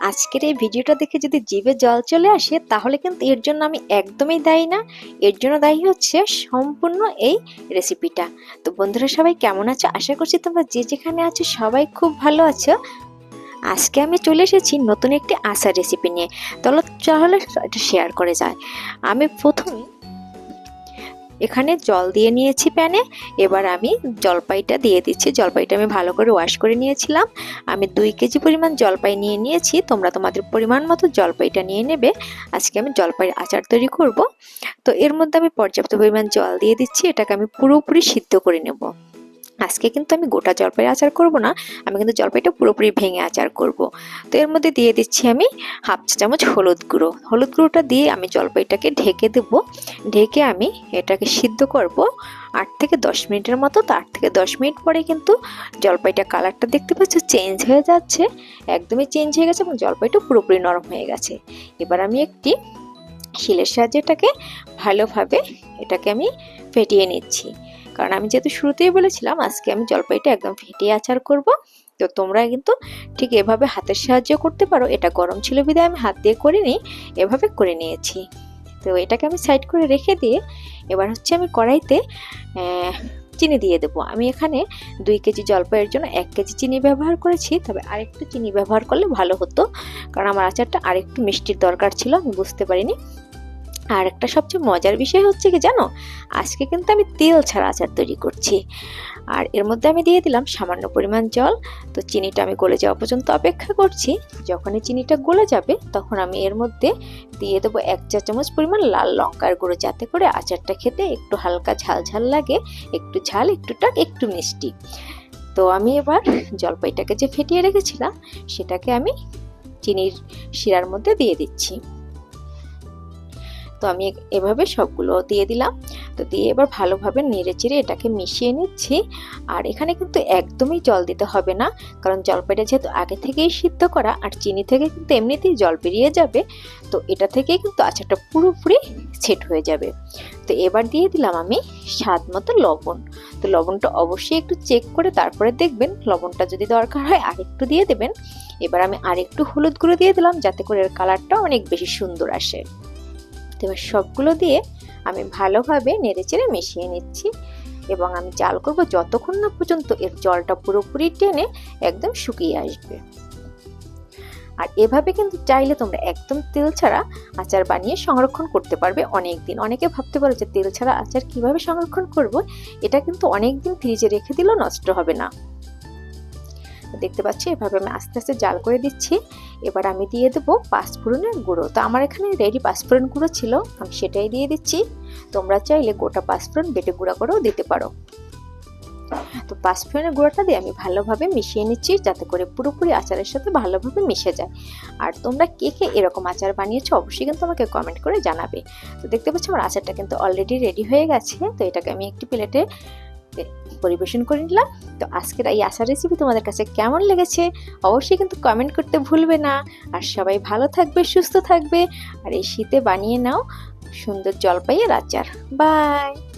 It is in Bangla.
আজকের এই ভিডিওটা দেখে যদি জিভে জল চলে আসে, তাহলে কিন্তু এর জন্য আমি একদমই দায়ী না। এর জন্য দায়ী হচ্ছে সম্পূর্ণ এই রেসিপিটা তো বন্ধুরা সবাই কেমন আছো? আশা করছি তোমরা যে যেখানে আছো সবাই খুব ভালো আছো। আজকে আমি চলে এসেছি নতুন একটি আচার রেসিপি নিয়ে। তাহলে এটা শেয়ার করে যায় আমি প্রথমে এখানে জল দিয়ে নিয়েছি প্যানে। এবার আমি জলপাইটা দিয়ে দিচ্ছি। জলপাইটা আমি ভালো করে ওয়াশ করে নিয়েছিলাম। আমি দুই কেজি পরিমাণ জলপাই নিয়ে নিয়েছি। তোমরা তোমাদের পরিমাণ মতো জলপাইটা নিয়ে নেবে। আজকে আমি জলপাইয়ের আচার তৈরি করব। তো এর মধ্যে আমি পর্যাপ্ত পরিমাণ জল দিয়ে দিচ্ছি। এটাকে আমি পুরোপুরি সিদ্ধ করে নেব। আজকে কিন্তু আমি গোটা জলপাই আচার করব না, আমি কিন্তু জলপাইটা পুরোপুরি ভেঙে আচার করব। তো এর মধ্যে দিয়ে দিচ্ছি আমি হাফ চা চামচ হলুদ গুঁড়ো। হলুদ গুঁড়োটা দিয়ে আমি জলপাইটাকে ঢেকে দেব। ঢেকে আমি এটাকে সিদ্ধ করব। আট থেকে দশ মিনিটের মতো, তো আট থেকে দশ মিনিট পরে কিন্তু জলপাইটা কালারটা দেখতে পাচ্ছ চেঞ্জ হয়ে যাচ্ছে, একদমই চেঞ্জ হয়ে গেছে এবং জলপাইটা পুরোপুরি নরম হয়ে গেছে। এবার আমি একটি শিলের সাহায্যে এটাকে ভালোভাবে এটাকে আমি ফেটিয়ে নিচ্ছি। কারণ আমি যেহেতু শুরুতেই বলেছিলাম, আজকে আমি জলপাইটা একদম ফেটিয়ে আচার করব। তো তোমরা কিন্তু ঠিক এভাবে হাতের সাহায্যে করতে পারো। এটা গরম ছিল বিধায় আমি হাত দিয়ে করিনি, এভাবে করে নিয়েছি। তো এটাকে আমি সাইড করে রেখে দিয়ে এবার হচ্ছে আমি কড়াইতে চিনি দিয়ে দেবো। আমি এখানে দুই কেজি জলপাইয়ের জন্য এক কেজি চিনি ব্যবহার করেছি, তবে আরেকটু চিনি ব্যবহার করলে ভালো হতো। কারণ আমার আচারটা আরেকটু মিষ্টির দরকার ছিল, আমি বুঝতে পারিনি। আর একটা সবচেয়ে মজার বিষয় হচ্ছে কি জানো? আজকে কিন্তু আমি তেল ছাড়া আচার তৈরি করছি। আর এর মধ্যে আমি দিয়ে দিলাম সামান্য পরিমাণ জল। তো চিনিটা আমি গলে যাওয়া পর্যন্ত অপেক্ষা করছি। যখনই চিনিটা গলে যাবে, তখন আমি এর মধ্যে দিয়ে দেবো এক চা চামচ পরিমাণ লাল লঙ্কার গুঁড়ো যাতে করে আচারটা খেতে একটু হালকা ঝাল ঝাল লাগে, একটু ঝাল, একটু টাক, একটু মিষ্টি। তো আমি এবার জলপাইটাকে যে ফেটিয়ে রেখেছিলাম, সেটাকে আমি চিনির শিরার মধ্যে দিয়ে দিচ্ছি। তো আমি এভাবে সবগুলো দিয়ে দিলাম। তো দিয়ে এবার ভালোভাবে নেড়ে চেড়ে এটাকে মিশিয়ে নিচ্ছি। আর এখানে কিন্তু একদমই জল দিতে হবে না, কারণ জলপাইটা যেহেতু আগে থেকেই সিদ্ধ করা আর চিনি থেকে কিন্তু এমনিতেই জল বেরিয়ে যাবে, তো এটা থেকেই কিন্তু আচারটা পুরোপুরি সেট হয়ে যাবে। তো এবার দিয়ে দিলাম আমি স্বাদ মতো লবণ। তো লবণটা অবশ্যই একটু চেক করে তারপরে দেখবেন, লবণটা যদি দরকার হয় আরেকটু দিয়ে দেবেন। এবার আমি আরেকটু হলুদ গুঁড়ো দিয়ে দিলাম, যাতে করে এর কালারটা অনেক বেশি সুন্দর আসে। এবার সবগুলো দিয়ে আমি ভালোভাবে নেড়েচেড়ে মিশিয়ে নিচ্ছি এবং আমি জাল করব যতক্ষণ না পর্যন্ত এর জলটা পুরোপুরি টেনে একদম শুকিয়ে আসবে। আর এভাবে কিন্তু চাইলে তোমরা একদম তেল ছাড়া আচার বানিয়ে সংরক্ষণ করতে পারবে অনেক দিন অনেকে ভাবতে পারো যে তেল ছাড়া আচার কীভাবে সংরক্ষণ করব? এটা কিন্তু অনেক দিন ফ্রিজে রেখে দিলেও নষ্ট হবে না। দেখতে পাচ্ছি, এভাবে আমি আস্তে আস্তে জাল করে দিচ্ছি। এবার আমি দিয়ে দেবো পাঁচফোড়নের গুঁড়ো। তো আমার এখানে রেডি পাঁচফোড়ন গুঁড়ো ছিল, আমি সেটাই দিয়ে দিচ্ছি। তোমরা চাইলে গোটা পাঁচফোড়ন বেটে গুঁড়া করেও দিতে পারো। তো পাঁচফোড়নের গুঁড়োটা দিয়ে আমি ভালোভাবে মিশিয়ে নিচ্ছি, যাতে করে পুরোপুরি আচারের সাথে ভালোভাবে মিশে যায়। আর তোমরা কে কে এরকম আচার বানিয়েছো, অবশ্যই কিন্তু আমাকে কমেন্ট করে জানাবে। তো দেখতে পাচ্ছ, আমার আচারটা কিন্তু অলরেডি রেডি হয়ে গেছে। তো এটাকে আমি একটি প্লেটে পরিবেশন করে নিলাম। তো আজকের এই আশা রেসিপি তোমাদের কাছে কেমন লেগেছে অবশ্যই কিন্তু কমেন্ট করতে ভুলবে না। আর সবাই ভালো থাকবে, সুস্থ থাকবে। আর এই শীতে বানিয়ে নাও সুন্দর জলপাইয়ের আচার। বাই